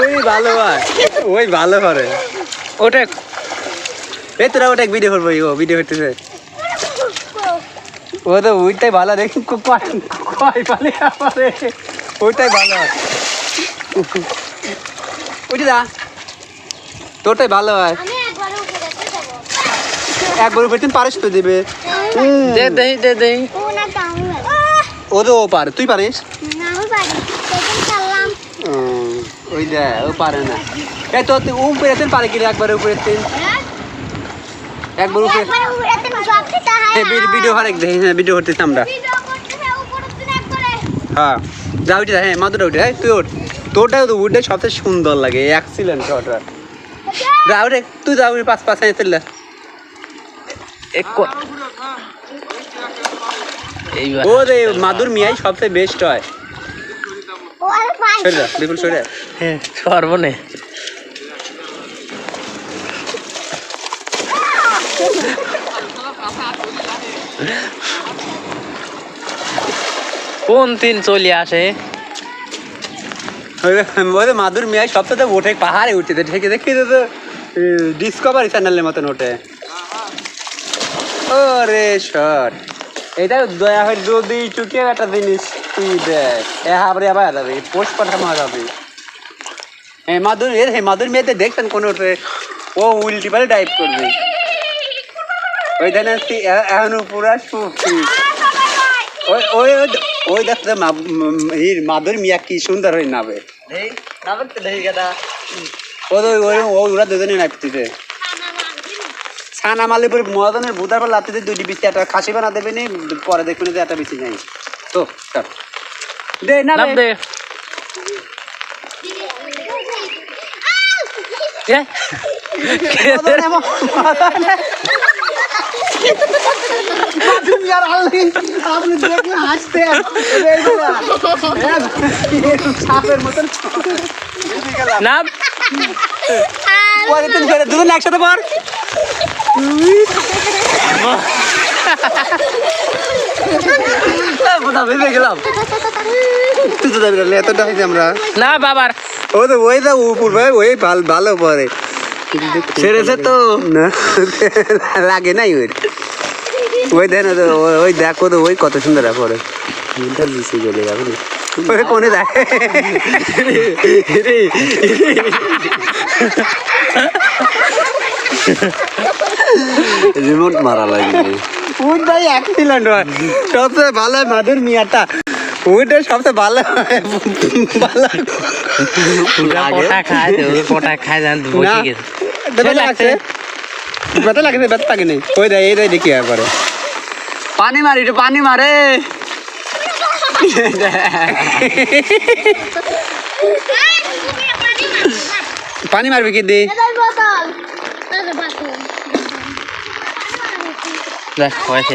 ওই ভালো হয়। ওই ভালো করে। ওটা এই তোরা ওটা ভিডিও করব ও ভিডিও করতেছে। ও তো ওইটাই ভালো দেখি কয় কয় পালে আমারে। ওইটাই ভালো হয়। দা তোরটাই ভালো হয়। একবার উপরে পারিস তো দেবে। দে দেই দে দেই। ও না আমি ও পারে তুই পারিস ওই দে ও পারে না। এই তো তুই উপরে তিন পারে কি রে একবার উপরে তিন একবার উপরে হয় ভিডিও হারেক দেখি হ্যাঁ ভিডিও করতেছি আমরা। একবারে। হ্যাঁ যা উঠে হ্যাঁ মাদুরা উঠে হ্যাঁ তুই ওঠ তোরটা তো উঠে সবচেয়ে সুন্দর লাগে এক্সিলেন্ট শটটা যা উঠে তুই যা উঠে পাঁচ পাঁচ হাজার তুললে। এক ও রে মাদুর মিয়াই সবচেয়ে বেস্ট হয়। বিপুল হ্যাঁ, সর্বনে। কোন দিন চলে আসে? মাদুর মিয়াই সবচেয়ে ওঠে পাহাড়ে উঠতে ঠিক দেখি তো ডিসকভারি চ্যানেলের মতন ওঠে। ও রে শট এটা দয়া হয় যদি চুকিয়ে একটা জিনিস তুই দেখ এ হাবরে আবার যাবে পোস্ট পাঠানো যাবে। হে মাদুর এর হে মাদুর মেয়েতে দেখছেন কোন ও উল্টি পারে ডাইভ করবে। ওই দেন এখন পুরা সুখী। ওই ওই ওই- ওই দেখতে মাদুর মিয়া কি সুন্দর হয়ে নাবে। ওই ও ওরা দুজনে নাপতিছে ছানা মালে পরে মদনের বুধার পর লাতিতে দুইটি বিচি একটা খাসি বানা দেবে নি পরে দেখবেন যে একটা বিচি নাই তো দে না দে আপনি দেখলে হাসতে সাপের মতন নাম পরে তুমি করে দুজন একসাথে পর। না এতটা হয়েছে আমরা। না বাবার। ও তো ওই তো উপর ভাই ওই ভালো ভালো পরে। ছেড়েছে তো। না লাগে নাই ওই ওই না তো ওই- ওই দেখো তো ওই কত সুন্দর পরে। গেলে যাবে ওই কোনে দেখ। রিমোট মারা লাগে ওইটাই অ্যাক্সিডেন্ট হয় সবচেয়ে ভালো হয় মাধুর মিয়াটা। ওইটা সবচেয়ে ভালো হয় ভালো। কটা খায় কটা খায় জান বসে গেছে ব্যথা লাগছে? ব্যথা লাগছে ব্যথা লাগে নেই ওই দেয় এই দেয় দেখি আর পরে পানি মারি একটু পানি মারে। পানি মারবি কি দি দেখ হয়েছে।